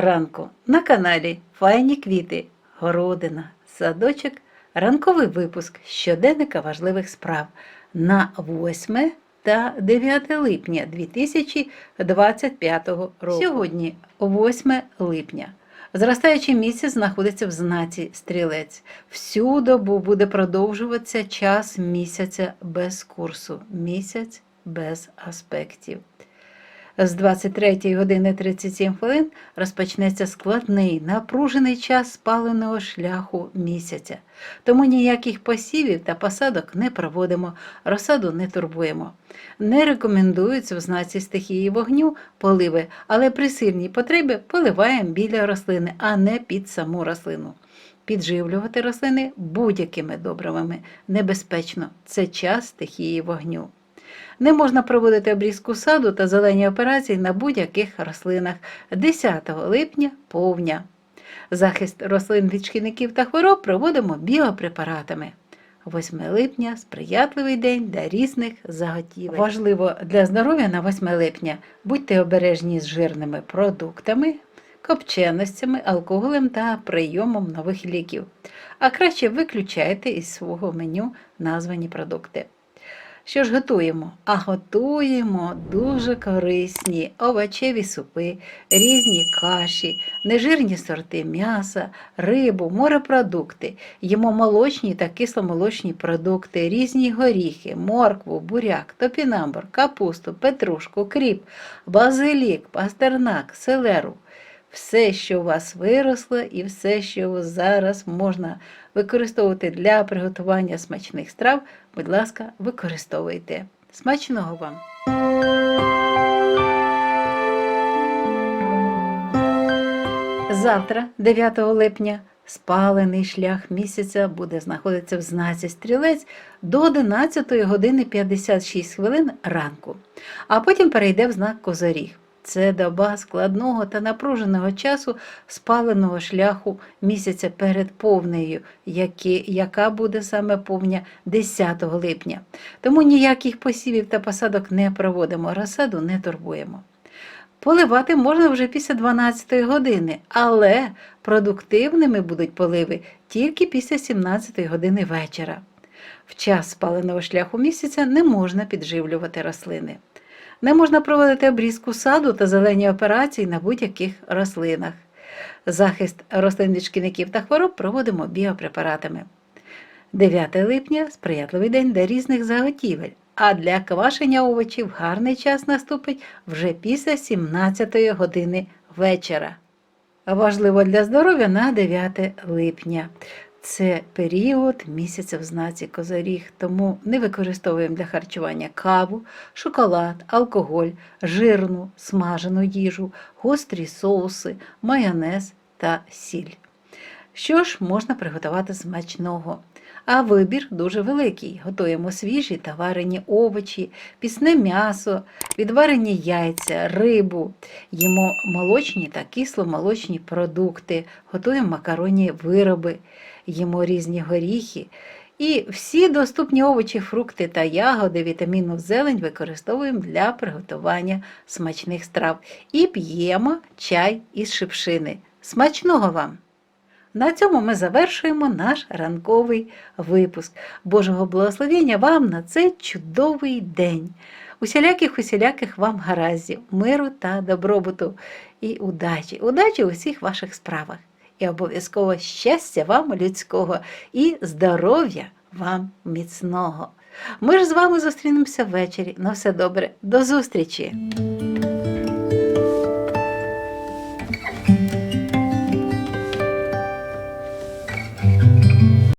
ранку на каналі Файні квіти, городина, садочок, ранковий випуск щоденника важливих справ на 8 та 9 липня 2025 року. Сьогодні 8 липня. Зростаючий місяць знаходиться в знаці стрілець. Всю добу буде продовжуватися час місяця без курсу, місяць без аспектів. З 23 години 37 хвилин розпочнеться складний, напружений час спаленого шляху місяця. Тому ніяких посівів та посадок не проводимо, розсаду не турбуємо. Не рекомендуються в знаці стихії вогню поливи, але при сильній потребі поливаємо біля рослини, а не під саму рослину. Підживлювати рослини будь-якими добривами небезпечно. Це час стихії вогню. Не можна проводити обрізку саду та зелені операції на будь-яких рослинах 10 липня повня. Захист рослин від шкідників та хвороб проводимо біопрепаратами. 8 липня сприятливий день для різних заготівель. Важливо для здоров'я на 8 липня будьте обережні з жирними продуктами, копченостями, алкоголем та прийомом нових ліків. А краще виключайте із свого меню названі продукти. Що ж готуємо? А готуємо дуже корисні овочеві супи, різні каші, нежирні сорти м'яса, рибу, морепродукти. Їмо молочні та кисломолочні продукти, різні горіхи, моркву, буряк, топінамбур, капусту, петрушку, кріп, базилік, пастернак, селеру. Все, що у вас виросло, і все, що зараз можна використовувати для приготування смачних страв, будь ласка, використовуйте. Смачного вам! Завтра, 9 липня, спалений шлях місяця буде знаходитися в знаці стрілець до 11 години 56 хвилин ранку, а потім перейде в знак Козоріг. Це доба складного та напруженого часу спаленого шляху місяця перед повнею, які, яка буде саме повня 10 липня. Тому ніяких посівів та посадок не проводимо, розсаду не турбуємо. Поливати можна вже після 12 години, але продуктивними будуть поливи тільки після 17 години вечора. В час спаленого шляху місяця не можна підживлювати рослини. Не можна проводити обрізку саду та зелені операції на будь-яких рослинах. Захист рослин від шкідників та хвороб проводимо біопрепаратами. 9 липня сприятливий день для різних заготівель, а для квашення овочів гарний час наступить вже після 17 години вечора. Важливо для здоров'я на 9 липня. Це період місяця в знаці Козоріг, тому не використовуємо для харчування каву, шоколад, алкоголь, жирну, смажену їжу, гострі соуси, майонез та сіль. Що ж можна приготувати смачного? А вибір дуже великий. Готуємо свіжі та варені овочі, пісне м'ясо, відварені яйця, рибу, їмо молочні та кисломолочні продукти, готуємо макаронні вироби, їмо різні горіхи. І всі доступні овочі, фрукти та ягоди, вітамінну зелень використовуємо для приготування смачних страв. І п'ємо чай із шипшини. Смачного вам! На цьому ми завершуємо наш ранковий випуск. Божого благословення вам на цей чудовий день. Усіляких усіляких вам гараздів, миру та добробуту і удачі, удачі у всіх ваших справах. І обов'язково щастя вам людського і здоров'я вам міцного. Ми ж з вами зустрінемося ввечері. На все добре, до зустрічі!